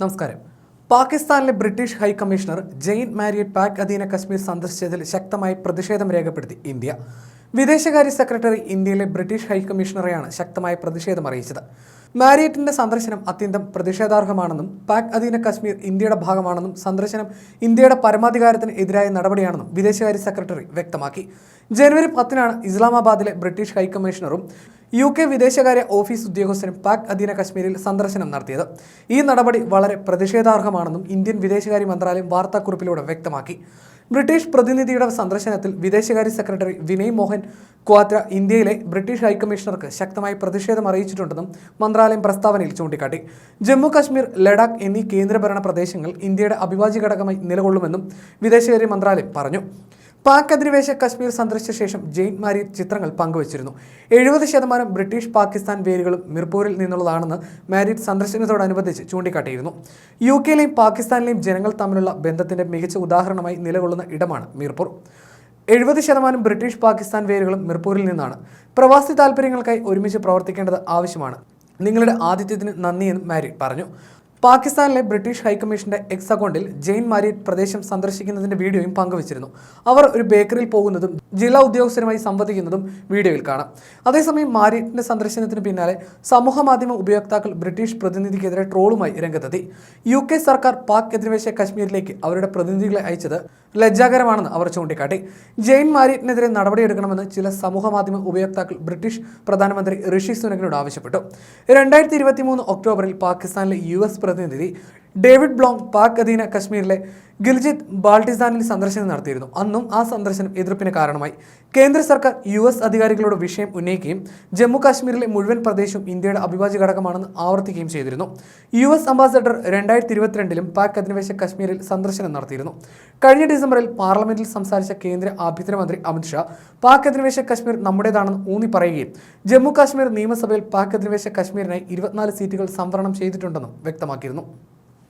നമസ്കാരം. പാകിസ്ഥാനിലെ British high commissioner Jane Marriott Pak അധീന കശ്മീർ സന്ദർശിച്ചതിൽ ശക്തമായി പ്രതിഷേധം രേഖപ്പെടുത്തി ഇന്ത്യ. വിദേശകാര്യ സെക്രട്ടറി ഇന്ത്യയിലെ ബ്രിട്ടീഷ് ഹൈക്കമ്മീഷണറെയാണ് ശക്തമായ പ്രതിഷേധം അറിയിച്ചത്. മാരിയറ്റിന്റെ സന്ദർശനം അത്യന്തം പ്രതിഷേധാർഹമാണെന്നും പാക് അധീന കശ്മീർ ഇന്ത്യയുടെ ഭാഗമാണെന്നും സന്ദർശനം ഇന്ത്യയുടെ പരമാധികാരത്തിന് എതിരായ നടപടിയാണെന്നും വിദേശകാര്യ സെക്രട്ടറി വ്യക്തമാക്കി. ജനുവരി പത്തിനാണ് ഇസ്ലാമാബാദിലെ ബ്രിട്ടീഷ് ഹൈക്കമ്മീഷണറും യു കെ വിദേശകാര്യ ഓഫീസ് ഉദ്യോഗസ്ഥരും പാക് അധീന കശ്മീരിൽ സന്ദർശനം നടത്തിയത്. ഈ നടപടി വളരെ പ്രതിഷേധാർഹമാണെന്നും ഇന്ത്യൻ വിദേശകാര്യ മന്ത്രാലയം വാർത്താക്കുറിപ്പിലൂടെ വ്യക്തമാക്കി. ബ്രിട്ടീഷ് പ്രതിനിധിയുടെ സന്ദർശനത്തിൽ വിദേശകാര്യ സെക്രട്ടറി വിനയ് മോഹൻ ക്വാത്ര ഇന്ത്യയിലെ ബ്രിട്ടീഷ് ഹൈക്കമ്മീഷണർക്ക് ശക്തമായി പ്രതിഷേധം അറിയിച്ചിട്ടുണ്ടെന്നും മന്ത്രാലയം പ്രസ്താവനയിൽ ചൂണ്ടിക്കാട്ടി. ജമ്മു കശ്മീർ ലഡാക്ക് എന്നീ കേന്ദ്രഭരണ പ്രദേശങ്ങൾ ഇന്ത്യയുടെ അഭിവാജ്യ ഘടകമായി നിലകൊള്ളുമെന്നും വിദേശകാര്യ മന്ത്രാലയം പറഞ്ഞു. പാക് അധിനിവേശ കശ്മീർ സന്ദർശിച്ച ശേഷം ജെയിൻ മാരി ചിത്രങ്ങൾ പങ്കുവച്ചിരുന്നു. എഴുപത് ശതമാനം ബ്രിട്ടീഷ് പാകിസ്ഥാൻ വേരുകളും മിർപൂരിൽ നിന്നുള്ളതാണെന്ന് മാരിറ്റ് സന്ദർശനത്തോടനുബന്ധിച്ച് ചൂണ്ടിക്കാട്ടിയിരുന്നു. യു കെയിലെയും പാകിസ്ഥാനിലെയും ജനങ്ങൾ തമ്മിലുള്ള ബന്ധത്തിന്റെ മികച്ച ഉദാഹരണമായി നിലകൊള്ളുന്ന ഇടമാണ് മിർപൂർ. എഴുപത് ശതമാനം ബ്രിട്ടീഷ് പാകിസ്ഥാൻ വേരുകളും മിർപൂരിൽ നിന്നാണ്. പ്രവാസി താല്പര്യങ്ങൾക്കായി ഒരുമിച്ച് പ്രവർത്തിക്കേണ്ടത് ആവശ്യമാണ്. നിങ്ങളുടെ ആതിഥ്യത്തിന് നന്ദിയെന്നും മാരി പറഞ്ഞു. പാകിസ്ഥാനിലെ ബ്രിട്ടീഷ് ഹൈക്കമ്മീഷന്റെ എക്സ് അക്കൗണ്ടിൽ ജെയിൻ മാരിയറ്റ് പ്രദേശം സന്ദർശിക്കുന്നതിന്റെ വീഡിയോയും പങ്കുവച്ചിരുന്നു. അവർ ഒരു ബേക്കറിയിൽ പോകുന്നതും ജില്ലാ ഉദ്യോഗസ്ഥരുമായി സംവദിക്കുന്നതും വീഡിയോയിൽ കാണാം. അതേസമയം മാരിയറ്റിന്റെ സന്ദർശനത്തിന് പിന്നാലെ സമൂഹമാധ്യമ ഉപയോക്താക്കൾ ബ്രിട്ടീഷ് പ്രതിനിധിക്കെതിരെ ട്രോളുമായി രംഗത്തെത്തി. യു കെ സർക്കാർ പാക് അധിനിവേശ കശ്മീരിലേക്ക് അവരുടെ പ്രതിനിധികളെ അയച്ചത് ലജ്ജാകരമാണെന്ന് അവർ ചൂണ്ടിക്കാട്ടി. ജെയിൻ മാരിയറ്റിനെതിരെ നടപടിയെടുക്കണമെന്ന് ചില സമൂഹമാധ്യമ ഉപയോക്താക്കൾ ബ്രിട്ടീഷ് പ്രധാനമന്ത്രി ഋഷി സുനകിനോട് ആവശ്യപ്പെട്ടു. രണ്ടായിരത്തി ഇരുപത്തി മൂന്ന് ഒക്ടോബറിൽ പാകിസ്ഥാനിലെ യു എസ് പ്രതിനിധി ഡേവിഡ് ബ്ലോങ് പാക് അധീന കശ്മീരിലെ ഗിൽജിത്ത് ബാൾട്ടിസ്ഥാനിൽ സന്ദർശനം നടത്തിയിരുന്നു. അന്നും ആ സന്ദർശനം എതിർപ്പിന് കാരണമായി. കേന്ദ്ര സർക്കാർ യു എസ് അധികാരികളോട് വിഷയം ഉന്നയിക്കുകയും ജമ്മു കാശ്മീരിലെ മുഴുവൻ പ്രദേശവും ഇന്ത്യയുടെ അവിഭാജ്യ ഘടകമാണെന്ന് ആവർത്തിക്കുകയും ചെയ്തിരുന്നു. യു എസ് അംബാസഡർ രണ്ടായിരത്തി ഇരുപത്തിരണ്ടിലും പാക് അധിനിവേശ കശ്മീരിൽ സന്ദർശനം നടത്തിയിരുന്നു. കഴിഞ്ഞ ഡിസംബറിൽ പാർലമെന്റിൽ സംസാരിച്ച കേന്ദ്ര ആഭ്യന്തരമന്ത്രി അമിത്ഷാ പാക് അധിനിവേശ കശ്മീർ നമ്മുടേതാണെന്ന് ഊന്നി പറയുകയും ജമ്മു കാശ്മീർ നിയമസഭയിൽ പാക് അധിനിവേശ കശ്മീരിനായി ഇരുപത്തിനാല് സീറ്റുകൾ സംവരണം ചെയ്തിട്ടുണ്ടെന്നും വ്യക്തമാക്കിയിരുന്നു.